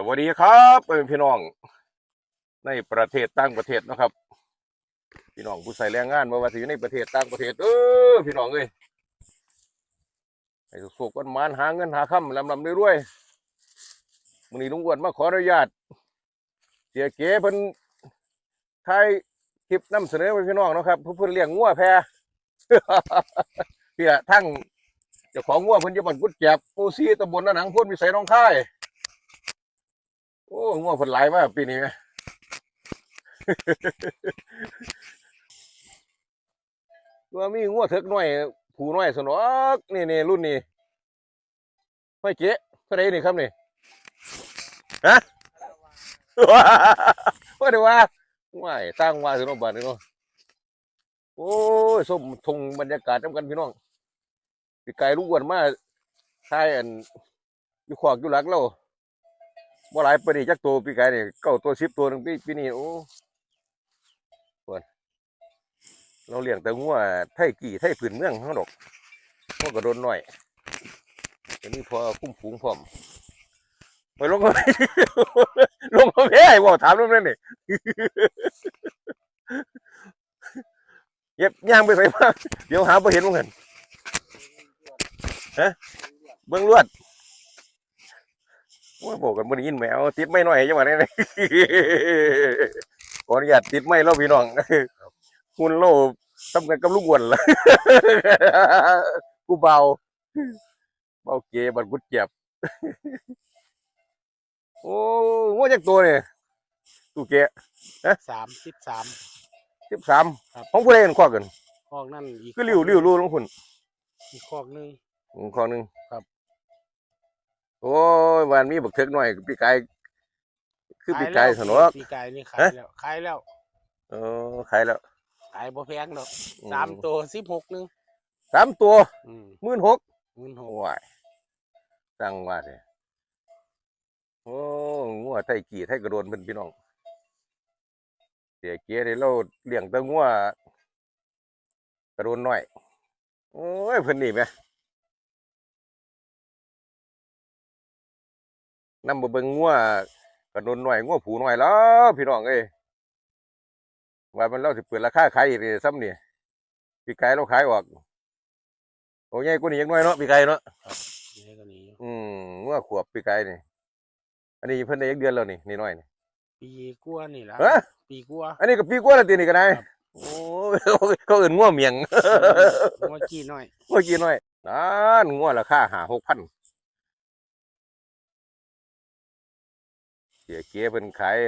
สวัสดีครับเพื่อนพี่น้องในประเทศต่างประเทศนะครับ พี่น้องผู้ใส่แรงงานมาว่าสิอยู่ในประเทศต่างประเทศ เออพี่น้องเอ้ยให้สุกกันมานหาเงินหาค่ำลำลำรวยๆมื้อนี้ลุงอ้วนมาขออนุญาตเสียเก๋เพิ่นถ่ายคลิปนำเสนอไปพี่น้องนะครับเพิ่นเลี้ยงงัวแพะพี่ละทั้งเจ้าของงัวเพิ่นจะบันกุดแจบปูซีตำบลนหนังพ่นวิสัยน้องค่าย โอ้งัวเพิ่นหลายมากปีนี้แหมว่ามีงัวเถิกน้อย ผูน้อยสนอกนี่นี่รุ่นนี้ไม่เจ๊เท่าไรนี่ครับนี่ฮะว่าเดี๋ยวว่าไม่สร้างว่าสนอบัตรนี่เนาะโอ้ยส้มทงบรรยากาศน้ำกันพี่น้องพี่ไก่ลูกอ้วนมาทายอันอยู่ขวากอยู่หลักเรา บ่หลายปานนีจักตัวพี่ไก่เนี่ยเก้าตัวสิบตัวหนึงปีปีนี้โอ้เราเลี้ยงแต่งัวไทยกี่ไทยผืนเมืองเขาดอกงัวก็โดนหน่อยอันนี้พอคุ้มฝูงพร้อมไปลงมาลงมาแพ้บอกถามเรื่องนั้นนี่เย็บย่างไปใส่มาเดี๋ยวหาไปเห็นมั้งเห็นฮะเบื้องลวด ว่าบอกกันบ่ได้ยินแมวติดไม่น้อยจังหวะนี้เลยขออนุญาตติดไม่เราพี่น้องคุณโลทำกันกับลูกอ้วนละกูเบาเบาเกบันกุดเจ็บโอ้ว่าจากตัวเนี่ยตู้เกะสามสิบสามสิบสามครับของผู้ใดกันข้อกันคอกนั่นอีกคือริ้วริ้วรู้ลงคุณอีกคอกหนึงอืมข้อหนึ่งครับ โอ้ยวันมีบักเทิกหน่อยพี่กายคือพี่กายสนอกปีกายนี่ขายฮะแล้วขายแล้วเออขายแล้วขายบ่แพงดอกอืสามตัวสิบหกหนึงสามตัวอืมหมื่นหกเงินหโอ้กยสั่งว่าเลยโอ้งัวไทยกี่ไทยกระโดนเป็นพี่น้องเสียเกียร์ได้เราเลี้ยงแตังัวกระโดนน้อย โอ้ยเพิ่นนี่ไหม นำมาเบิ่งงัวกระโดนน้อยงัวผูน้อยแล้วพี่น้องเอ้ยว่ามันเราสิเปิดราคาขายอีกเลยซ้ำนี่พี่ไก่เราขายออกโอ้ยใหญ่กว่านี้ยังน้อยเนาะพี่ไก่เนาะนี่ก็นี่อยู่อืมเมื่อขวบปีกายนี่ อันนี้เพิ่นได้ยักเดือนแล้วนี่นี่น้อยนี่ปีกลัวานี่ละฮะปีกลัวาอันนี้ก็ปีกว่าแล้วตีนี่ก็ได้ครับโอ้ยเขาเอื่นง่วเมียงงัวกี้น้อยเมื่อกี้น้อยนั่นง่วราคาหาหกพัน เสียเกียเพิ่นขาย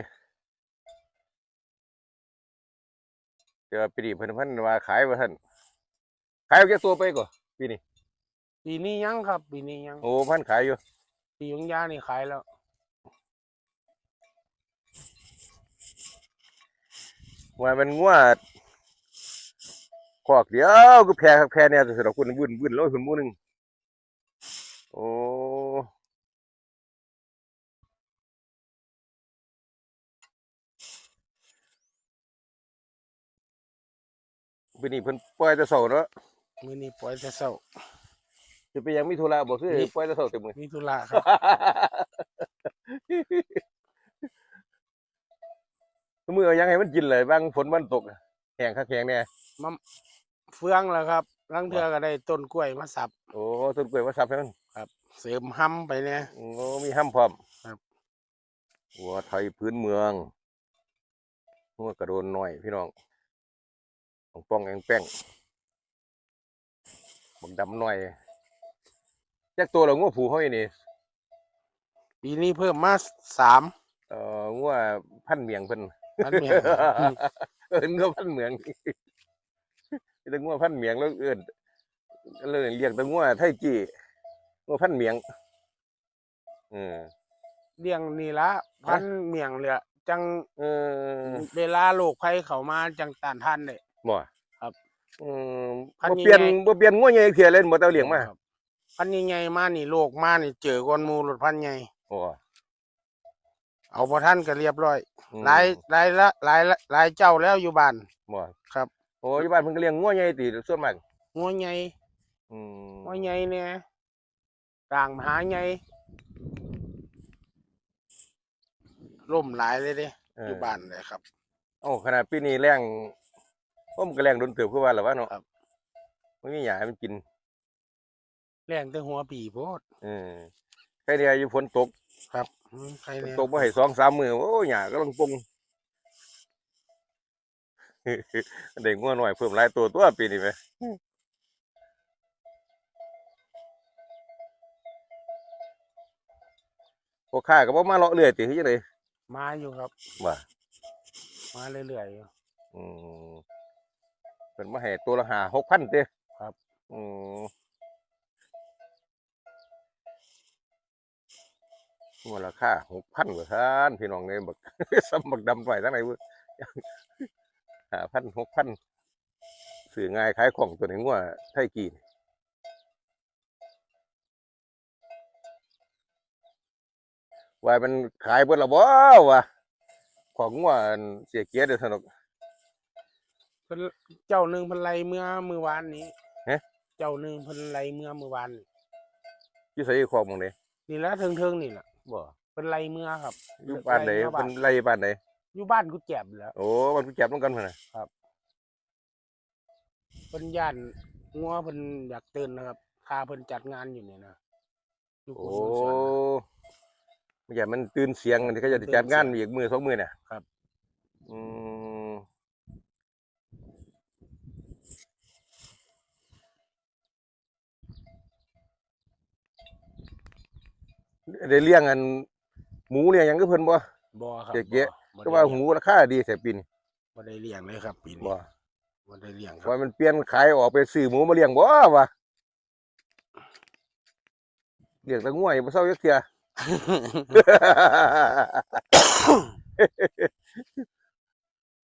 เจอปีนี้เพิ่นเพิ่นว่าขายว่าท่านขายเอาแค่ตัวไปก่อนปีนี้ปีนี้ยังครับปีนี้ยังโอ้พันขายอยู่ปีของยานี่ขายแล้วว่ามันง่วขอกเดียวก็แพ้ครับแพ้เนี่ยสุดๆคุณวุ่นวุ่นแล้วคุณมู่หนึงโอ้ ปีนี้เพิ่นปล่อยแต่เสาเนาะมื้อนี้ปล่อยแต่เช้าจะไปยังมีธุระบ่คือมีปล่อยแต่เสาเต็มมือ มีธุระครับ มือเอายังให้มันกินเลยบางฝนมันตกแห้งคักแห้งเนี่ยเฟืองแล้วครับลังเทือก็ได้ต้นกล้วยมาสับ โอ้ต้นกล้วยมาสับให้มันเสริมห้ำไปเนี่ย โอ้มีห้ำพร้อมครับ วัวไทยพื้นเมืองงัวกระโดนหน่อยพี่น้อง ของป้องแองแป้งบักดำหน่อยแจ็คตัวเรางัวผูเขาอีนี่ปีนี้เพิ่มมาสามเอ่องัวพันเมียงเพิ่นอันเนี้ยเอิ้นงัวพันเมียงแต่งัวพันเมียงแล้วเอิ้นเลยเรียกแต่งัวไทยจี้งัวพันเมียงอืมเลี้ยงนี่ละพันเมียงเลยอะจังเออเวลาโรคภัยเข้ามาจังต้านทานได้ บ่ครับ อืมพันบ่ธุ์เปลี่ยนใหญ่ บ่เปลี่ยนงัวใหญ่เพียเล่นบ่เตาเลี้ยงมาครับพันธุ์ใหญ่ๆมานี่โรคมานี่เจอก้อนหมูรถพันธุ์ใหญ่โอ้ เอาบ่ทันก็เรียบร้อยอืม หลายหลายละหลายละหลายเจ้าแล้วอยู่บ้าน บ่ครับ โอ้อยู่บ้านเพิ่นก็เลี้ยงงัวใหญ่ติส่วนมากงัวใหญ่อืมงัวใหญ่เนี่ยกลางมหาใหญ่ล่มหลายเลยเด้เอออยู่บ้านเลยครับ โอ้ขนาดปีนี้แรง ผมก็แรงโดนเติบคือว่าหรอวะเนาะครับไม่มีหยาให้มันกิน แรงแต่หัวปีโพดเออใครเนี่ยอยู่ฝนตกครับอืมใครฝนเนี่ยตกมาให้สองสามมือโอ้หยาก็ลังปง เด็กงัวหน่อยเพิ่มหลายตัวตัวปีนี้ไหมพวกข้าก็บ่มาเลาะเรื่อยติคือจังไดมาอยู่ครับ ว่ามาเรื่อยๆอยู่อืม เป็นมาให้ตัวละหาหกพันเต้ครับ อืมมูลค่าหกพันกว่าท่านพี่น้องเนี่ยบักสมบักดำไปทั้งไหนวะหาพันหกพันสื่อง่ายขายของตัวไหนงัวไทยกีนว่ามันขายเบิดและบ่วะของงัวอันเสียเกียรติเด้อสนุกเพิ่นเจ้าหนึ่งเพิ่นไล่เมื่อมือวานนี้เอ๊ะเจ้าหนึ่งเพิ่นไล่เมื่อมือวานนี่อยู่ใส่ของหมองเด้นี่ละเทิงๆนี่ล่ะบ่เพิ่นไล่เมื่อครับอยู่บ้านไหนไล่เมื่อเป็นไล่บ้านไหนอยู่บ้านกูแจ็บแหล้วโอ้มันกูจับต้องกันพุ่นน่ะเพิ่นย่านงัวเพิ่นอยากตื่นนะครับพาเพิ่นจัดงานอยู่นี่นะอยู่โอ้คุณสวนนะไม่ใช่มันตื่นเสียงมันเขาจะได้จัดงานอีกมือสองมือเนี่ยครับ อืม ได้เลี้ยงอันหมูเลี้ยงหยังก็เพิ่นบ่ บ่ครับเจ๊ะบ่ก็ว่าได้หเลี้มูยงราคาดีแท้ปีนี้บ่ได้เลี้ยงเลยครับปีนี้บ่บ่ได้เลี้ยงครัว่าบมันเปลี่ยนขายออกไปซื้อหมูมาเลี้ยงบ่วะเลี้ยงแตะง่วยบ่เซาจักเที่ย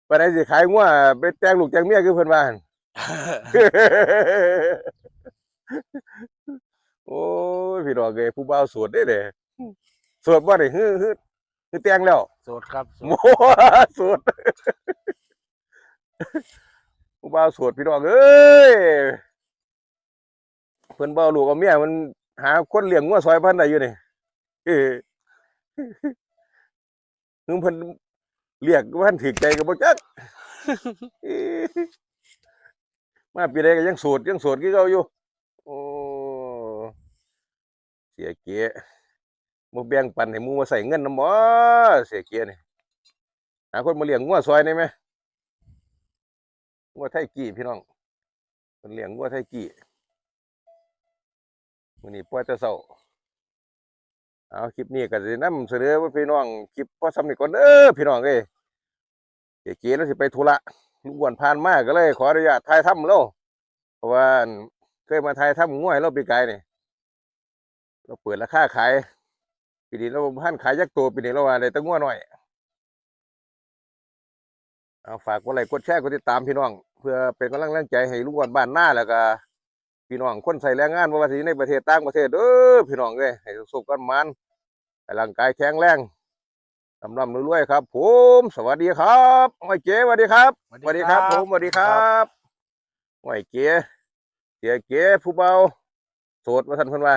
ปานใดสิขายงัวไปแต่งลูกแต่งเมียคือเพิ่นว่าหั่น โอ้ย พี่น้องเอ้ยผู้บ่าวโสวดเด้เด้โสวดบ่ได้ฮือฮือฮือแต่งแล้วโสดครับโสโมดโสวดผู้บ่าวโสวดพี่น้องเอ้ยเพิ่นบ่เอาลูกเอาเมียมันหาคนเลี้ยงงัวซอยเพิ่นได้อยู่นี่เออนึงเพิ่นเรียกว่าท่านถึกใจก็บ่จักเอ้ยมาปีใดก็ยังโสดยังโสดคือเก่าอยู่ โอ้เสียเกียบ่แบ่งปันให้มูมาใส่เงินนำบ่เสียเกียนี่หาคนมาเลี้ยงงัวซอยได้ไหมงัวไทยกี้พี่น้องเพิ่นเลี้ยงงัวไทยกี้มื้อนี้ปล่อยแต่เช้าเอาคลิปนี้ก็สินำเสนอว่าพี่น้องคลิปพอสำนี้ก่อนเด้อพี่น้องเอ้ยเสียเกียแล้วสิไปธุระลุงวนผ่านมากก็เลย ขออนุญาตถ่ายทำแล้วเพราะว่าเคยมาไทยทำง่วยเราปีกายนี่ เราเปิดราคาขายปีนี้เราพันขายยักษ์ตัวปีนี้เราว่าได้แตั้งง่วหน่อยเอาฝากกดไลค์กดแชร์กดติดตามพี่น้อง เพื่อเป็นกำลังแรงใจให้ลุงอ้วนบ้านหน้าแล้วก็พี่น้องคนใส่แรงงานบ่ว่าสิอยู่ในประเทศต่างประเทศเด้อพี่น้องเอ้ยให้สุขกันมันให้ร่างกายแข็งแรงลำลำรวยๆครับ ผมสวัสดีครับหอยเก๋สวัสดีครับสวัสดีครับ ผมสวัสดีครับหอยเก๋เสียเก๋ผู้เบาโสดว่าท่านเพิ่นว่า